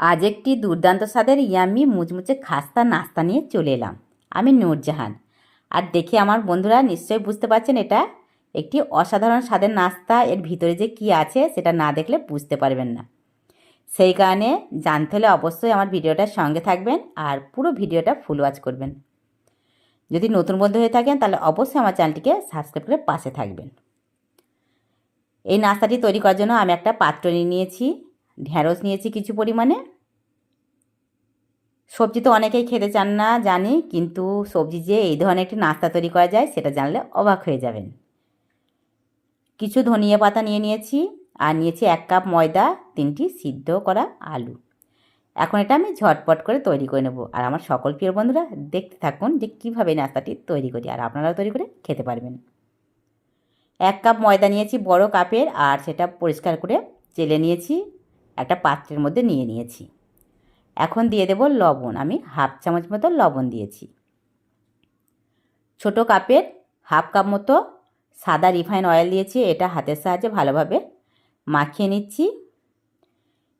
আজ একটি দুর্দান্ত স্বাদের ইয়াম্মি মুচমুচে খাস্তা নাস্তা নিয়ে চলে এলাম। আমি নূরজাহান। আর দেখে আমার বন্ধুরা নিশ্চয়ই বুঝতে পারছেন এটা একটি অসাধারণ স্বাদের নাস্তা। এর ভিতরে যে কি আছে সেটা না দেখলে বুঝতে পারবেন না। সেই কারণে জানতে হলে অবশ্যই আমার ভিডিওটার সঙ্গে থাকবেন আর পুরো ভিডিওটা ফুল ওয়াচ করবেন। যদি নতুন বন্ধু হয়ে থাকেন তাহলে অবশ্যই আমার চ্যানেলটিকে সাবস্ক্রাইব করে পাশে থাকবেন। এই নাস্তাটি তৈরি করার জন্য আমি একটা পাত্র নিয়ে নিয়েছি। ঢ্যাঁড়স নিয়েছি কিছু পরিমাণে। সবজি তো অনেকেই খেতে চান না, জানি, কিন্তু সবজি যে এই ধরনের একটি নাস্তা তৈরি করা যায়, সেটা জানলে অবাক হয়ে যাবেন। কিছু ধনিয়া পাতা নিয়ে নিয়েছি, আর নিয়েছি এক কাপ ময়দা, তিনটি সিদ্ধ করা আলু। এখন এটা আমি ঝটপট করে তৈরি করে নেব। আর আমার সকল প্রিয় বন্ধুরা, দেখতে থাকুন যে কীভাবে নাস্তাটি তৈরি করি, আর আপনারাও তৈরি করে খেতে পারবেন। এক কাপ ময়দা নিয়েছি বড় কাপের, আর সেটা পরিষ্কার করে চেলে নিয়েছি। একটা পাত্রের মধ্যে নিয়ে নিয়েছি। এখন দিয়ে দেব লবণ, আমি হাফ চামচ মতো লবণ দিয়েছি। ছোট কাপের হাফ কাপ মতো সাদা রিফাইন অয়েল দিয়েছি, এটা হাতের সাহায্যে ভালোভাবে মাখিয়ে নিচ্ছি।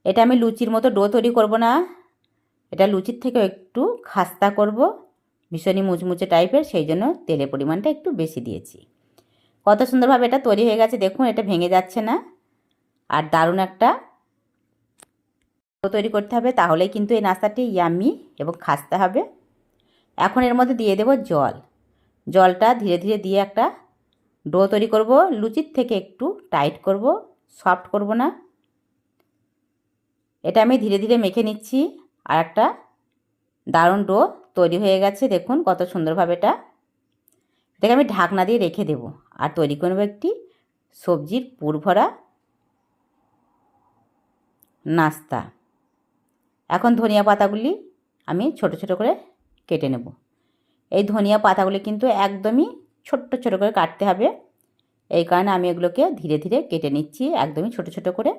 এটা আমি লুচির মতো ডো তৈরি করব না, এটা লুচির থেকেও একটু খাস্তা করব, ভীষণই মুচমুচে টাইপের, সেই জন্য তেলের পরিমাণটা একটু বেশি দিয়েছি। কত সুন্দরভাবে এটা তৈরি হয়ে গেছে, দেখুন, এটা ভেঙে যাচ্ছে না। আর দারুণ একটা তৈরি করতে হবে, তাহলেই কিন্তু এই নাস্তাটি ইয়ামি এবং খাস্তা হবে। এখন এর মধ্যে দিয়ে দেব জল। জলটা ধীরে ধীরে দিয়ে একটা ডো তৈরি করব, লুচির থেকে একটু টাইট করব, সফট করব না। এটা আমি ধীরে ধীরে মেখে নিচ্ছি আর একটা দারুণ ডো তৈরি হয়ে গেছে, দেখুন কত সুন্দরভাবে এটা। এটাকে আমি ঢাকনা দিয়ে রেখে দেব আর তৈরি করব একটি সবজির পুর ভরা নাস্তা। এখন ধনিয়া পাতাগুলি আমি ছোট ছোট করে কেটে নেব। এই ধনিয়া পাতাগুলি কিন্তু একদমই ছোট্ট ছোট করে কাটতে হবে। এই কারণে আমি এগুলোকে ধীরে ধীরে কেটে নিচ্ছি, একদমই ছোট ছোট করে।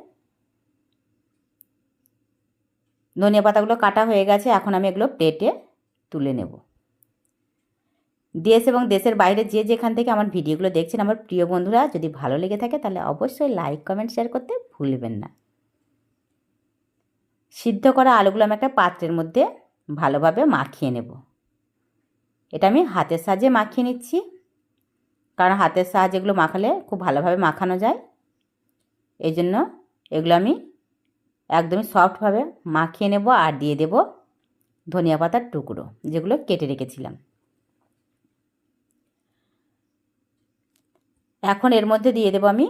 ধনিয়া পাতাগুলো কাটা হয়ে গেছে, এখন আমি এগুলো প্লেটে তুলে নেব। দেশ এবং দেশের বাইরে যে যেখান থেকে আমার ভিডিওগুলো দেখছেন, আমার প্রিয় বন্ধুরা, যদি ভালো লেগে থাকে তাহলে অবশ্যই লাইক কমেন্ট শেয়ার করতে ভুলবেন না। সিদ্ধ করা আলুগুলো আমি একটা পাত্রের মধ্যে ভালোভাবে মাখিয়ে নেব। এটা আমি হাতের সাহায্যে মাখিয়ে নিচ্ছি। কারণ হাতের সাহায্যে এগুলো মাখালে খুব ভালোভাবে মাখানো যায়। এই জন্য এগুলো আমি একদমই সফটভাবে মাখিয়ে নেব আর দিয়ে দেব ধনিয়া পাতার টুকরো, যেগুলো কেটে রেখেছিলাম। এখন এর মধ্যে দিয়ে দেব আমি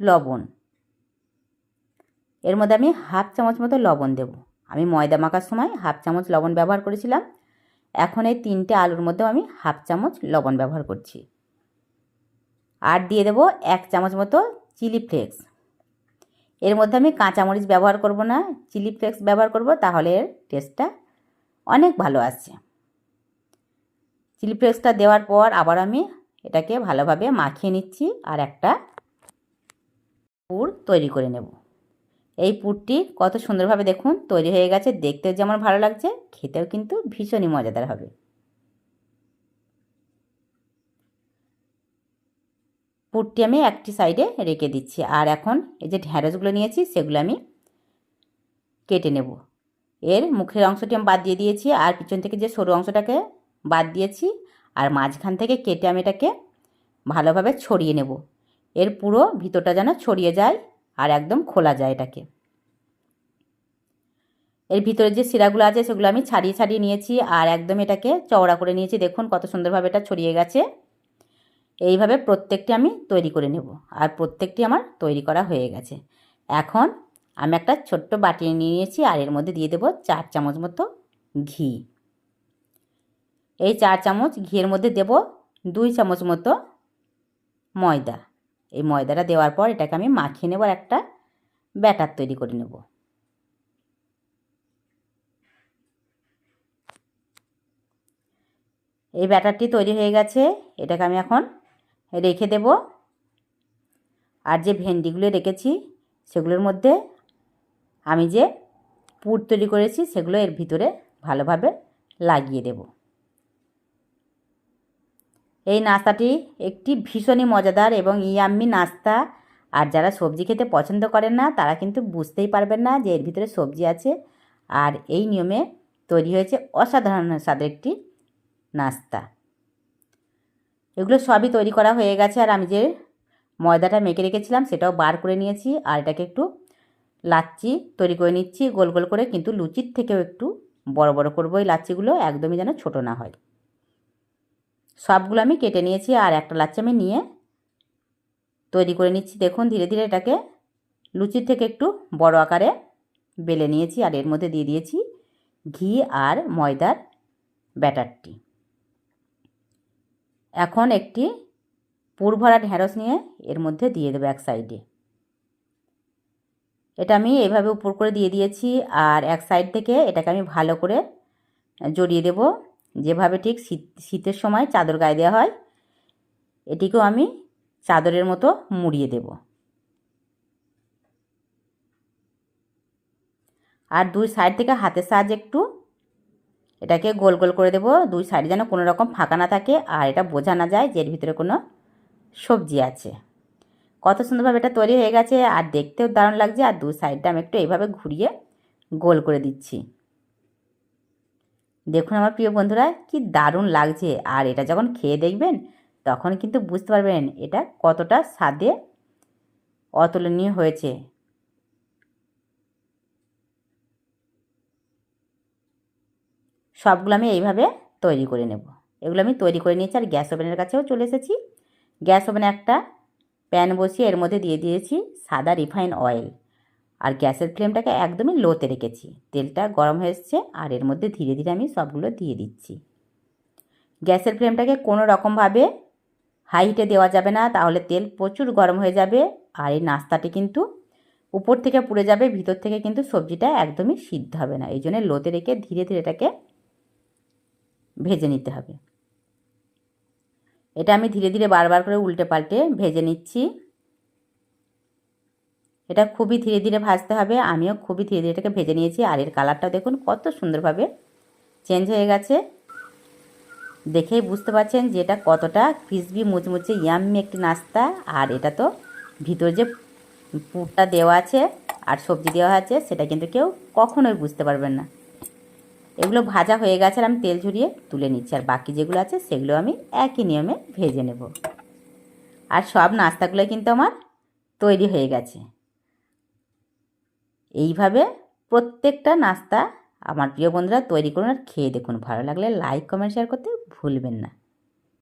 লবণ। এর মধ্যে আমি হাফ চামচ মতো লবণ দেব। আমি ময়দা মাখার সময় হাফ চামচ লবণ ব্যবহার করেছিলাম। এখন এই তিনটে আলুর মধ্যেও আমি হাফ চামচ লবণ ব্যবহার করছি। আর দিয়ে দেব এক চামচ মতো চিলি ফ্লেক্স। এর মধ্যে আমি কাঁচামরিচ ব্যবহার করব না, চিলি ফ্লেক্স ব্যবহার করব, তাহলে এর টেস্টটা অনেক ভালো আসছে। চিলি ফ্লেক্সটা দেওয়ার পর আবার আমি এটাকে ভালোভাবে মাখিয়ে নিচ্ছি আর একটা পুর তৈরি করে নেব। এই পুরটি কত সুন্দরভাবে দেখুন, তৈরি হয়ে গেছে। দেখতেও যেমন ভালো লাগছে, খেতেও কিন্তু ভীষণই মজাদার হবে। পুরটি আমি একটি সাইডে রেখে দিচ্ছি। আর এখন এই যে ঢ্যাঁড়সগুলো নিয়েছি, সেগুলো আমি কেটে নেব। এর মুখের অংশটি আমি বাদ দিয়ে দিয়েছি। আর পিছন থেকে যে সরু অংশটাকে বাদ দিয়েছি, আর মাঝখান থেকে কেটে আমি এটাকে ভালোভাবে ছড়িয়ে নেব। এর পুরো ভিতরটা যেন ছড়িয়ে যায়। আর একদম খোলা যায় এটাকে। এর ভিতরে যে শিরাগুলো আছে সেগুলো আমি ছাড়িয়ে ছাড়িয়ে নিয়েছি আর একদম এটাকে চওড়া করে নিয়েছি। দেখুন কত সুন্দরভাবে এটা ছড়িয়ে গেছে। এইভাবে প্রত্যেকটি আমি তৈরি করে নেব আর প্রত্যেকটি আমার তৈরি করা হয়ে গেছে। এখন আমি একটা ছোট্ট বাটি নিয়ে নিয়েছি আর এর মধ্যে দিয়ে দেবো চার চামচ মতো ঘি। এই চার চামচ ঘিয়ের মধ্যে দেব দুই চামচ মতো ময়দা। এই ময়দাটা দেওয়ার পর এটাকে আমি মাখিয়ে নেব আর একটা ব্যাটার তৈরি করে নেব। এই ব্যাটারটি তৈরি হয়ে গেছে, এটাকে আমি এখন রেখে দেব। আর যে ভেন্ডিগুলো রেখেছি, সেগুলোর মধ্যে আমি যে পুর তৈরি করেছি, সেগুলো এর ভিতরে ভালোভাবে লাগিয়ে দেব। এই নাস্তাটি একটি ভীষণই মজাদার এবং ইয়াম্মি নাস্তা। আর যারা সবজি খেতে পছন্দ করেন না, তারা কিন্তু বুঝতেই পারবেন না যে এর ভিতরে সবজি আছে। আর এই নিয়মে তৈরি হয়েছে অসাধারণ স্বাদের একটি নাস্তা। এগুলো সবই তৈরি করা হয়ে গেছে আর আমি যে ময়দাটা মেখে রেখেছিলাম, সেটাও বার করে নিয়েছি। আর এটাকে একটু লাচ্ছি তৈরি করে নিচ্ছি। গোল গোল করে কিন্তু লুচির থেকেও একটু বড় বড় করব এই লাচ্ছিগুলো একদমই যেন ছোট না হয়। সবগুলো আমি কেটে নিয়েছি আর একটা লাচ্ছি আমি নিয়ে তৈরি করে নিচ্ছি। দেখুন, ধীরে ধীরে এটাকে লুচির থেকে একটু বড় আকারে বেলে নিয়েছি আর এর মধ্যে দিয়ে দিয়েছি ঘি আর ময়দার ব্যাটারটি। এখন একটি পুর ভরা ঢ্যাঁড়স নিয়ে এর মধ্যে দিয়ে দেবো এক সাইডে। এটা আমি এইভাবে উপর করে দিয়ে দিয়েছি আর এক সাইড থেকে এটাকে আমি ভালো করে জড়িয়ে দেব। যেভাবে ঠিক শীত, শীতের সময় চাদর গায়ে দেওয়া হয়, এটিকেও আমি চাদরের মতো মুড়িয়ে দেব। আর দুই সাইড থেকে হাতের সাহায্যে একটু এটাকে গোল গোল করে দেব। দুই সাইডে যেন কোনো রকম ফাঁকা না থাকে আর এটা বোঝা না যায় যে এর ভিতরে কোনো সবজি আছে। কত সুন্দরভাবে এটা তৈরি হয়ে গেছে আর দেখতেও দারুণ লাগছে। আর দু সাইডটা আমি একটু এইভাবে ঘুরিয়ে গোল করে দিচ্ছি। দেখুন আমার প্রিয় বন্ধুরা, কি দারুণ লাগছে। আর এটা যখন খেয়ে দেখবেন, তখন কিন্তু বুঝতে পারবেন এটা কতটা স্বাদে অতুলনীয় হয়েছে। সবগুলো আমি এইভাবে তৈরি করে নেব। এগুলো আমি তৈরি করে নিয়েছি আর গ্যাস ওভেনের কাছেও চলে এসেছি। গ্যাস ওভেনে একটা প্যান বসিয়ে এর মধ্যে দিয়ে দিয়েছি সাদা রিফাইন অয়েল। আর গ্যাসের ফ্লেমটাকে একদমই লোতে রেখেছি। তেলটা গরম হয়ে আর এর মধ্যে ধীরে ধীরে আমি সবগুলো দিয়ে দিচ্ছি। গ্যাসের ফ্লেমটাকে কোনো রকমভাবে হাই হিটে দেওয়া যাবে না, তাহলে তেল প্রচুর গরম হয়ে যাবে আর এই নাস্তাটি কিন্তু উপর থেকে পুড়ে যাবে, ভিতর থেকে কিন্তু সবজিটা একদমই সিদ্ধ হবে না। এই জন্য লোতে রেখে ধীরে ধীরে এটাকে ভেজে নিতে হবে। এটা আমি ধীরে ধীরে বারবার করে উল্টে পাল্টে ভেজে নিচ্ছি। এটা খুবই ধীরে ধীরে ভাজতে হবে। আমিও খুবই ধীরে ধীরে এটাকে ভেজে নিয়েছি। আর এর কালারটা দেখুন কত সুন্দরভাবে চেঞ্জ হয়ে গেছে। দেখেই বুঝতে পারছেন যে এটা কতটা ক্রিসবি মুচমুচে ইয়াম্মি একটি নাস্তা। আর এটা তো ভিতর যে পুরটা দেওয়া আছে আর সবজি দেওয়া আছে, সেটা কিন্তু কেউ কখনোই বুঝতে পারবেন না। এগুলো ভাজা হয়ে গেছে আর আমি তেল ঝরিয়ে তুলে নিচ্ছি। আর বাকি যেগুলো আছে, সেগুলো আমি একই নিয়মে ভেজে নেব। আর সব নাস্তাগুলো কিন্তু আমার তৈরি হয়ে গেছে। এইভাবে প্রত্যেকটা নাস্তা আমার প্রিয় বন্ধুরা তৈরি করুন আর খেয়ে দেখুন। ভালো লাগলে লাইক কমেন্ট শেয়ার করতে ভুলবেন না।